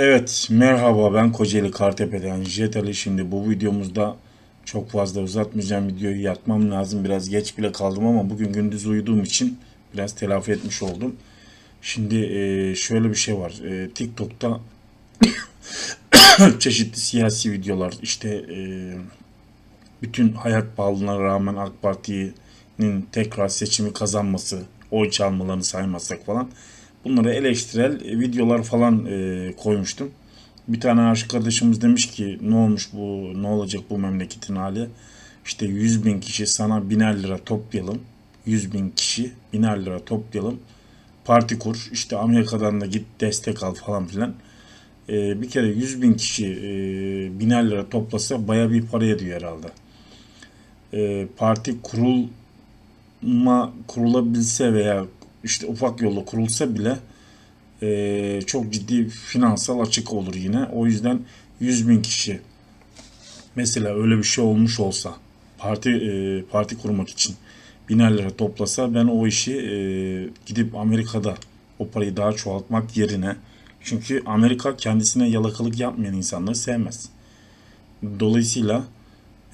Evet, merhaba ben Kocaeli Kartepe'den Jet Ali. Şimdi bu videomuzda çok fazla uzatmayacağım videoyu yatmam lazım. Biraz geç bile kaldım ama bugün gündüz uyuduğum için biraz telafi etmiş oldum. Şimdi e, şöyle bir şey var. E, TikTok'ta çeşitli siyasi videolar işte e, bütün hayat pahalılığına rağmen AK Parti'nin tekrar seçimi kazanması, oy çalmalarını saymazsak falan bunları eleştirel videolar falan e, koymuştum. Bir tane aşık kardeşimiz demiş ki ne olmuş bu, ne olacak bu memleketin hali? İşte 100 bin kişi sana biner lira toplayalım. 100 bin kişi biner lira toplayalım. Parti kur. işte Amerika'dan da git destek al falan filan. E, bir kere 100 bin kişi e, biner lira toplasa baya bir para ediyor herhalde. E, parti kurulma kurulabilse veya işte ufak yolla kurulsa bile e, çok ciddi finansal açık olur yine. O yüzden 100 bin kişi mesela öyle bir şey olmuş olsa parti e, parti kurmak için biner lira toplasa ben o işi e, gidip Amerika'da o parayı daha çoğaltmak yerine çünkü Amerika kendisine yalakalık yapmayan insanları sevmez. Dolayısıyla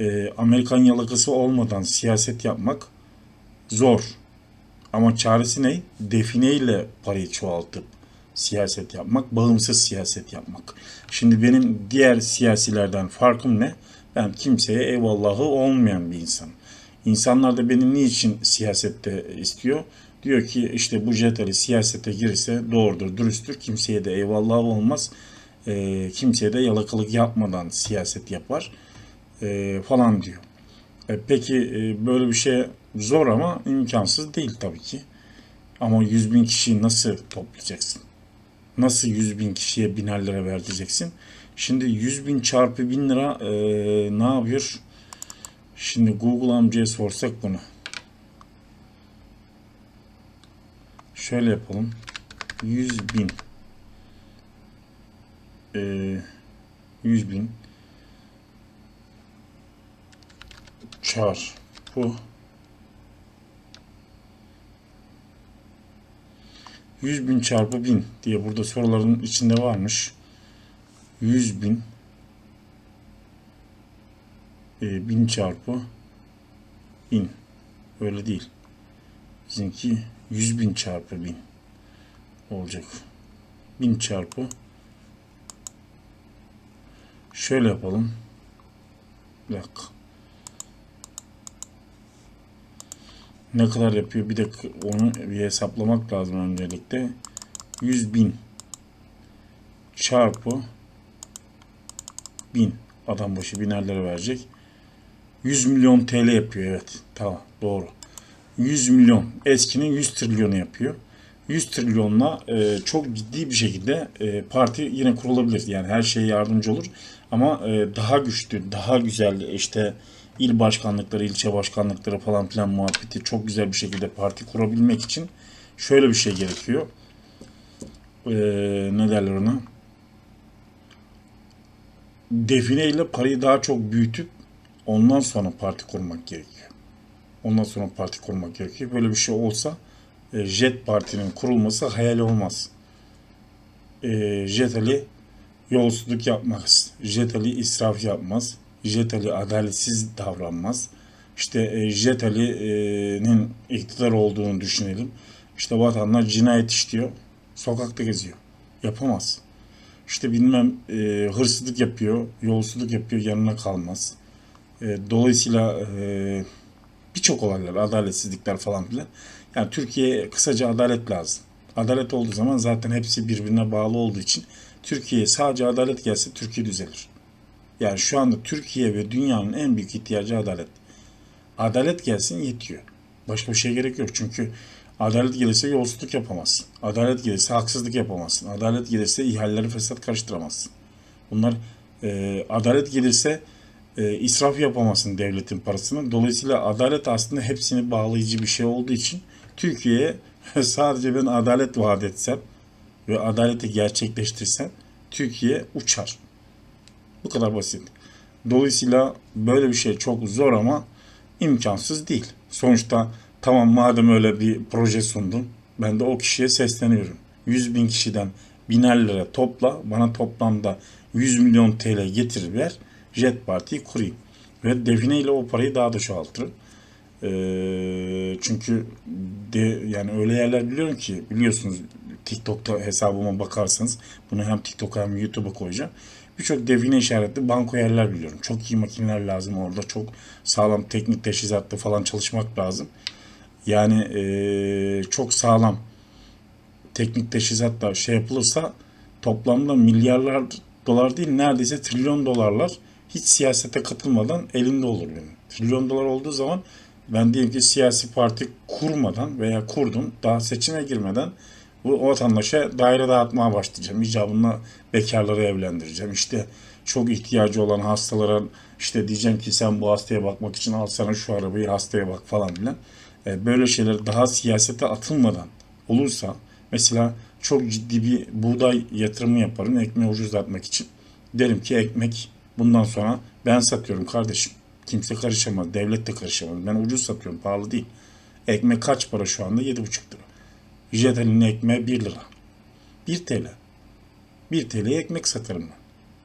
e, Amerikan yalakası olmadan siyaset yapmak zor. Ama çaresi ne? Defineyle parayı çoğaltıp siyaset yapmak, bağımsız siyaset yapmak. Şimdi benim diğer siyasilerden farkım ne? Ben kimseye eyvallahı olmayan bir insan. İnsanlar da beni niçin siyasette istiyor? Diyor ki işte bu jetali siyasete girirse doğrudur, dürüsttür. Kimseye de eyvallahı olmaz. E, kimseye de yalakalık yapmadan siyaset yapar e, falan diyor. E, peki e, böyle bir şey zor ama imkansız değil tabii ki. Ama 100 bin kişiyi nasıl toplayacaksın? Nasıl 100 bin kişiye biner lira vereceksin? Şimdi 100 bin çarpı 1000 lira e, ne yapıyor? Şimdi Google amcaya sorsak bunu. Şöyle yapalım. 100 bin e, 100 bin çarpı 100 bin çarpı 1000 diye burada soruların içinde varmış. 100 bin e, 1000 çarpı 1000 öyle değil. Bizimki 100 bin çarpı 1000 olacak. 1000 çarpı şöyle yapalım. Bir dakika. Ne kadar yapıyor? Bir de onu bir hesaplamak lazım öncelikle. 100 bin çarpı 1000 adam başı binerlere verecek. 100 milyon TL yapıyor evet. Tamam doğru. 100 milyon eskinin 100 trilyonu yapıyor. 100 trilyonla e, çok ciddi bir şekilde e, parti yine kurulabilir. Yani her şeye yardımcı olur. Ama e, daha güçlü, daha güzel işte il başkanlıkları, ilçe başkanlıkları falan filan muhabbeti çok güzel bir şekilde parti kurabilmek için şöyle bir şey gerekiyor. Ee, ne derler ona? Define ile parayı daha çok büyütüp ondan sonra parti kurmak gerekiyor. Ondan sonra parti kurmak gerekiyor. Böyle bir şey olsa e, Jet Parti'nin kurulması hayal olmaz. E, Jet Ali yolsuzluk yapmaz. Jet Ali israf yapmaz. Jet Ali adaletsiz davranmaz. İşte e, Jet Ali'nin iktidar olduğunu düşünelim. İşte vatandaş cinayet işliyor. Sokakta geziyor. Yapamaz. İşte bilmem e, hırsızlık yapıyor, yolsuzluk yapıyor, yanına kalmaz. E, dolayısıyla e, birçok olaylar, adaletsizlikler falan filan. Yani Türkiye'ye kısaca adalet lazım. Adalet olduğu zaman zaten hepsi birbirine bağlı olduğu için Türkiye'ye sadece adalet gelse Türkiye düzelir. Yani şu anda Türkiye ve dünyanın en büyük ihtiyacı adalet. Adalet gelsin yetiyor. Başka bir şey gerek yok. Çünkü adalet gelirse yolsuzluk yapamazsın. Adalet gelirse haksızlık yapamazsın. Adalet gelirse ihaleleri fesat karıştıramazsın. Bunlar e, adalet gelirse e, israf yapamazsın devletin parasını. Dolayısıyla adalet aslında hepsini bağlayıcı bir şey olduğu için Türkiye'ye sadece ben adalet vaat etsem ve adaleti gerçekleştirsem Türkiye uçar. Bu kadar basit. Dolayısıyla böyle bir şey çok zor ama imkansız değil. Sonuçta tamam madem öyle bir proje sundun ben de o kişiye sesleniyorum. 100 bin kişiden biner lira topla. Bana toplamda 100 milyon TL getir ver. Jet Parti'yi kurayım. Ve define ile o parayı daha da çoğaltırım. Ee, çünkü de yani öyle yerler biliyorum ki biliyorsunuz TikTok'ta hesabıma bakarsanız bunu hem TikTok'a hem YouTube'a koyacağım. Birçok define işaretli banko yerler biliyorum. Çok iyi makineler lazım orada. Çok sağlam teknik teçhizatlı falan çalışmak lazım. Yani ee, çok sağlam teknik teçhizatla şey yapılırsa toplamda milyarlar dolar değil neredeyse trilyon dolarlar hiç siyasete katılmadan elinde olur benim. Trilyon dolar olduğu zaman ben diyelim ki siyasi parti kurmadan veya kurdum daha seçime girmeden bu vatandaşa daire dağıtmaya başlayacağım. İcabında bekarları evlendireceğim. İşte çok ihtiyacı olan hastalara işte diyeceğim ki sen bu hastaya bakmak için al sana şu arabayı hastaya bak falan filan. E, Böyle şeyler daha siyasete atılmadan olursa mesela çok ciddi bir buğday yatırımı yaparım ekmeği ucuzlatmak için. Derim ki ekmek bundan sonra ben satıyorum kardeşim. Kimse karışamaz. Devlet de karışamaz. Ben ucuz satıyorum. Pahalı değil. Ekmek kaç para şu anda? 7,5 lira. Jetel'in ekmeği 1 lira. 1 TL. 1 TL'ye ekmek satarım ben.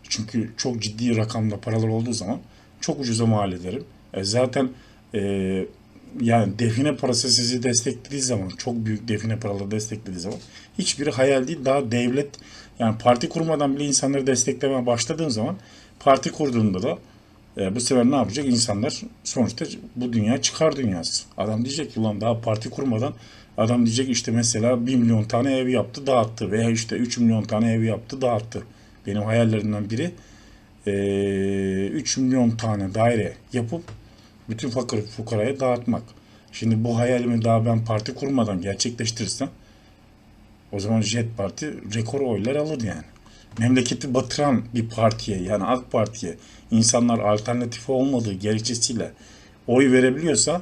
Çünkü çok ciddi rakamda paralar olduğu zaman çok ucuza mal ederim. E zaten e, yani define parası sizi desteklediği zaman, çok büyük define paraları desteklediği zaman hiçbiri hayal değil. Daha devlet yani parti kurmadan bile insanları desteklemeye başladığın zaman parti kurduğunda da e, bu sefer ne yapacak? İnsanlar sonuçta bu dünya çıkar dünyası. Adam diyecek ki ulan daha parti kurmadan adam diyecek işte mesela 1 milyon tane ev yaptı dağıttı veya işte 3 milyon tane ev yaptı dağıttı. Benim hayallerimden biri e, 3 milyon tane daire yapıp bütün fakir fukaraya dağıtmak. Şimdi bu hayalimi daha ben parti kurmadan gerçekleştirirsem o zaman Jet Parti rekor oylar alır yani. Memleketi batıran bir partiye yani AK Parti'ye insanlar alternatif olmadığı gerekçesiyle oy verebiliyorsa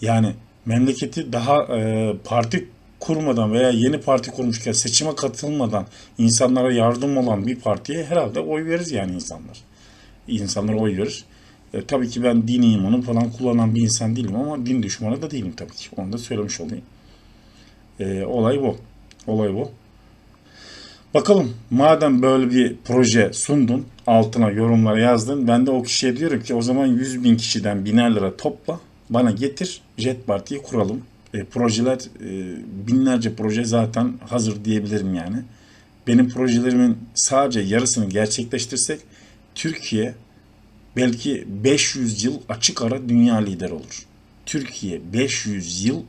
yani memleketi daha e, parti kurmadan veya yeni parti kurmuşken seçime katılmadan insanlara yardım olan bir partiye herhalde oy verir yani insanlar. İnsanlar oy verir. E, tabii ki ben din imanı falan kullanan bir insan değilim ama din düşmanı da değilim tabii ki. Onu da söylemiş olayım. E, olay bu. Olay bu. Bakalım madem böyle bir proje sundun altına yorumlara yazdın ben de o kişiye diyorum ki o zaman 100 bin kişiden biner lira topla bana getir Jet Parti'yi kuralım. E, projeler e, binlerce proje zaten hazır diyebilirim yani. Benim projelerimin sadece yarısını gerçekleştirsek Türkiye belki 500 yıl açık ara dünya lideri olur. Türkiye 500 yıl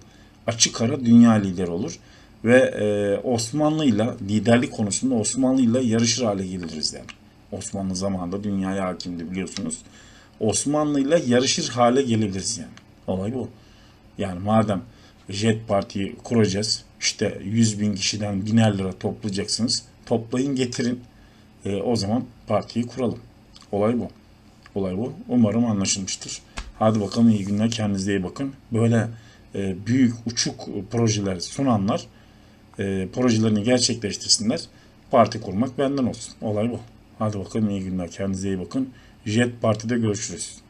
açık ara dünya lideri olur ve e, Osmanlı'yla liderlik konusunda Osmanlı'yla yarışır hale geliriz yani. Osmanlı zamanında dünyaya hakimdi biliyorsunuz. Osmanlı'yla yarışır hale gelebiliriz yani. Olay bu. Yani madem Jet Parti'yi kuracağız, işte 100 bin kişiden biner lira toplayacaksınız. Toplayın getirin. E, o zaman partiyi kuralım. Olay bu. Olay bu. Umarım anlaşılmıştır. Hadi bakalım iyi günler. Kendinize iyi bakın. Böyle e, büyük uçuk projeler sunanlar e, projelerini gerçekleştirsinler. Parti kurmak benden olsun. Olay bu. Hadi bakalım iyi günler. Kendinize iyi bakın. Jet Parti'de görüşürüz.